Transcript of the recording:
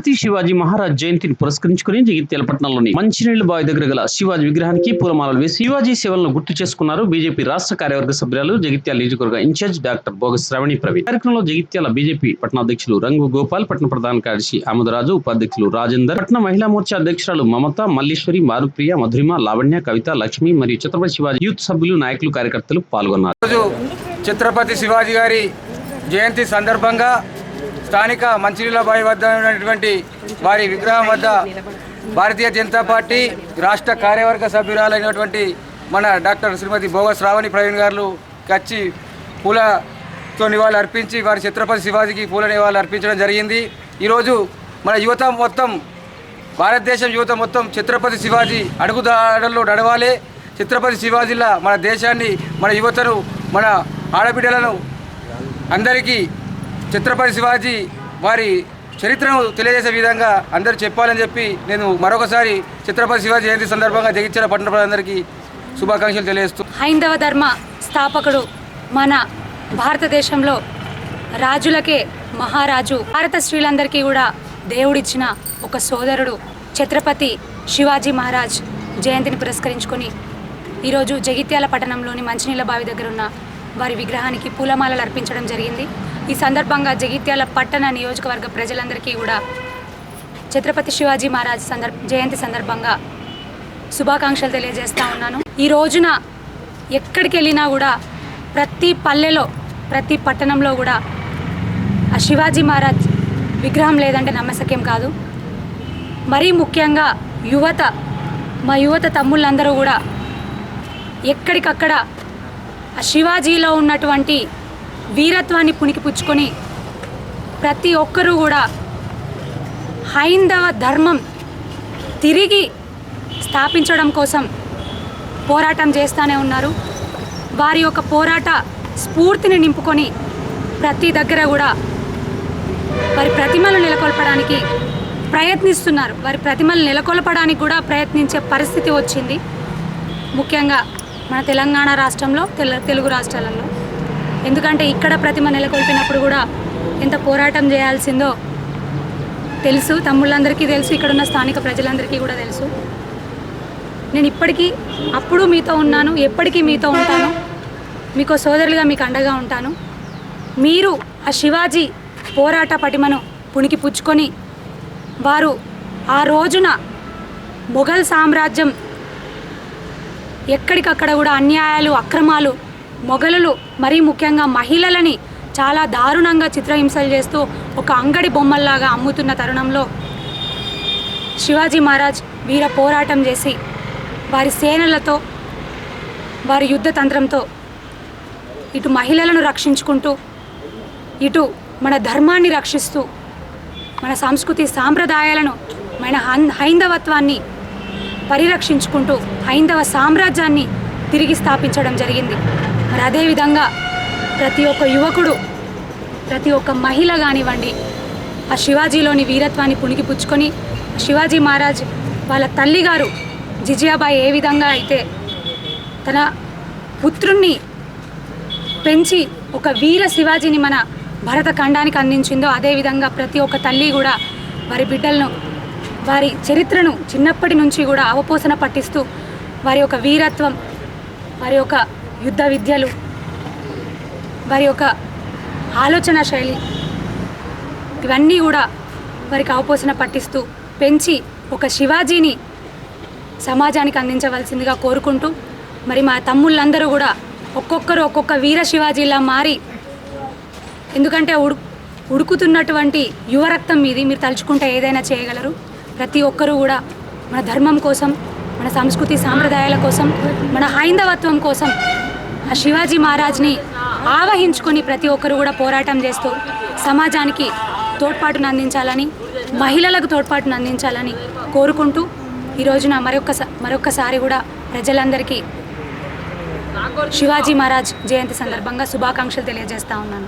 ఛత్రపతి శివాజీ మహారాజ్ జయంతిని పురస్కరించుకుని జగిత్యాల పట్టణంలోని మంచినీళ్ళ బావి దగ్గర గల శివాజీ విగ్రహానికి పూలమాలలు వేసి శివాజీ సేవలను గుర్తు చేసుకున్నారు బీజేపీ రాష్ట్ర కార్యవర్గ సభ్యులు జగిత్యాల నియోజకవర్గ ఇన్ఛార్జ్ డాక్టర్ భోగ శ్రావణి ప్రవీణ్. కార్యక్రమంలో జగిత్యాల బీజేపీ పట్టణాధ్యక్షులు రంగు గోపాల్ పట్టణ ప్రధాన కార్యదర్శి ఆమదరాజు ఉపాధ్యక్షులు రాజేందర్ పట్టణ మహిళా మోర్చా అధ్యక్షురాలు మమత మల్లీశ్వరి మారుప్రియ మధురిమ లావణ్య కవిత లక్ష్మి మరియు ఛత్రపతి శివాజీ యూత్ సభ్యులు నాయకులు కార్యకర్తలు పాల్గొన్నారు. ఛత్రపతి శివాజీ గారి జయంతి సందర్భంగా స్థానిక మంచినీళ్ళ బావి వద్ద ఉన్నటువంటి వారి విగ్రహం వద్ద భారతీయ జనతా పార్టీ రాష్ట్ర కార్యవర్గ సభ్యురాలైనటువంటి మన డాక్టర్ శ్రీమతి భోగ శ్రావణి ప్రవీణ్ గారు వచ్చి పూలతో నివాళులు అర్పించి వారి ఛత్రపతి శివాజీకి పూల నివాళులు అర్పించడం జరిగింది. ఈరోజు మన యువత మొత్తం భారతదేశం యువత మొత్తం ఛత్రపతి శివాజీ అడుగుదాడల్లో నడవాలి. ఛత్రపతి శివాజీలా మన దేశాన్ని మన యువతను మన ఆడబిడ్డలను అందరికీ ఛత్రపతి శివాజీ వారి చరిత్రను తెలియజేసే విధంగా అందరూ చెప్పాలని చెప్పి నేను మరొకసారి ఛత్రపతి శివాజీ జయంతి సందర్భంగా జగిత్యాల పట్టణ ప్రజలందరికీ శుభాకాంక్షలు తెలియజేస్తూ హైందవ ధర్మ స్థాపకుడు మన భారతదేశంలో రాజులకే మహారాజు. భారత స్త్రీలందరికీ కూడా దేవుడిచ్చిన ఒక సోదరుడు ఛత్రపతి శివాజీ మహారాజ్ జయంతిని పురస్కరించుకొని ఈరోజు జగిత్యాల పట్టణంలోని మంచినీళ్ళ బావి దగ్గర ఉన్న వారి విగ్రహానికి పూలమాలలు అర్పించడం జరిగింది. ఈ సందర్భంగా జగిత్యాల పట్టణ నియోజకవర్గ ప్రజలందరికీ కూడా ఛత్రపతి శివాజీ మహారాజ్ సందర్భ జయంతి సందర్భంగా శుభాకాంక్షలు తెలియజేస్తూ ఉన్నాను. ఈ రోజున ఎక్కడికి వెళ్ళినా కూడా ప్రతి పల్లెలో ప్రతి పట్టణంలో కూడా ఆ శివాజీ మహారాజ్ విగ్రహం లేదంటే నమ్మసక్యం కాదు. మరీ ముఖ్యంగా యువత మా యువత తమ్ముళ్ళందరూ కూడా ఎక్కడికక్కడ ఆ శివాజీలో ఉన్నటువంటి వీరత్వాన్ని పుణికిపుచ్చుకొని ప్రతి ఒక్కరూ కూడా హైందవ ధర్మం తిరిగి స్థాపించడం కోసం పోరాటం చేస్తూనే ఉన్నారు. వారి యొక్క పోరాట స్ఫూర్తిని నింపుకొని ప్రతి దగ్గర కూడా వారి ప్రతిమలు నెలకొల్పడానికి ప్రయత్నిస్తున్నారు. వారి ప్రతిమలు నెలకొల్పడానికి కూడా ప్రయత్నించే పరిస్థితి వచ్చింది. ముఖ్యంగా మన తెలంగాణ రాష్ట్రంలో తెలుగు రాష్ట్రాలలో. ఎందుకంటే ఇక్కడ ప్రతిమ నెలకొల్పినప్పుడు కూడా ఎంత పోరాటం చేయాల్సిందో తెలుసు. తమ్ముళ్ళందరికీ తెలుసు. ఇక్కడ ఉన్న స్థానిక ప్రజలందరికీ కూడా తెలుసు. నేను ఇప్పటికీ అప్పుడు మీతో ఉన్నాను ఎప్పటికీ మీతో ఉంటాను. మీకు సోదరులుగా మీకు అండగా ఉంటాను. మీరు ఆ శివాజీ పోరాట పటిమను పుణికి పుచ్చుకొని వారు ఆ రోజున మొఘల్ సామ్రాజ్యం ఎక్కడికక్కడ కూడా అన్యాయాలు అక్రమాలు మొఘలులు మరీ ముఖ్యంగా మహిళలని చాలా దారుణంగా చిత్రహింసలు చేస్తూ ఒక అంగడి బొమ్మల్లాగా అమ్ముతున్న తరుణంలో శివాజీ మహారాజ్ వీర పోరాటం చేసి వారి సేనలతో వారి యుద్ధ తంత్రంతో ఇటు మహిళలను రక్షించుకుంటూ ఇటు మన ధర్మాన్ని రక్షిస్తూ మన సంస్కృతి సాంప్రదాయాలను మన హన్- హైందవత్వాన్ని పరిరక్షించుకుంటూ హైందవ సామ్రాజ్యాన్ని తిరిగి స్థాపించడం జరిగింది. మరి అదేవిధంగా ప్రతి ఒక్క యువకుడు ప్రతి ఒక్క మహిళ కానివ్వండి ఆ శివాజీలోని వీరత్వాన్ని పుణికిపుచ్చుకొని శివాజీ మహారాజ్ వాళ్ళ తల్లిగారు జిజియాబాయి ఏ విధంగా అయితే తన పుత్రుణ్ణి పెంచి ఒక వీర శివాజీని మన భరత ఖండానికి అందించిందో అదేవిధంగా ప్రతి ఒక్క తల్లి కూడా వారి బిడ్డలను వారి చరిత్రను చిన్నప్పటి నుంచి కూడా అవపోసన పట్టిస్తూ వారి యొక్క వీరత్వం వారి యొక్క యుద్ధ విద్యలు వారి యొక్క ఆలోచన శైలి ఇవన్నీ కూడా వారికి అవపోసన పట్టిస్తూ పెంచి ఒక శివాజీని సమాజానికి అందించవలసిందిగా కోరుకుంటూ మరి మా తమ్ముళ్ళందరూ కూడా ఒక్కొక్కరు ఒక్కొక్క వీర శివాజీలా మారి ఎందుకంటే ఉడు ఉడుకుతున్నటువంటి యువరక్తం మీది మీరు తలుచుకుంటే ఏదైనా చేయగలరు. ప్రతి ఒక్కరూ కూడా మన ధర్మం కోసం మన సంస్కృతి సాంప్రదాయాల కోసం మన హైందవత్వం కోసం ఆ శివాజీ మహారాజ్ని ఆవహించుకొని ప్రతి ఒక్కరు కూడా పోరాటం చేస్తూ సమాజానికి తోడ్పాటును అందించాలని మహిళలకు తోడ్పాటును అందించాలని కోరుకుంటూ ఈ రోజున మరొక మరొక్కసారి కూడా ప్రజలందరికీ శివాజీ మహారాజ్ జయంతి సందర్భంగా శుభాకాంక్షలు తెలియజేస్తా ఉన్నాను.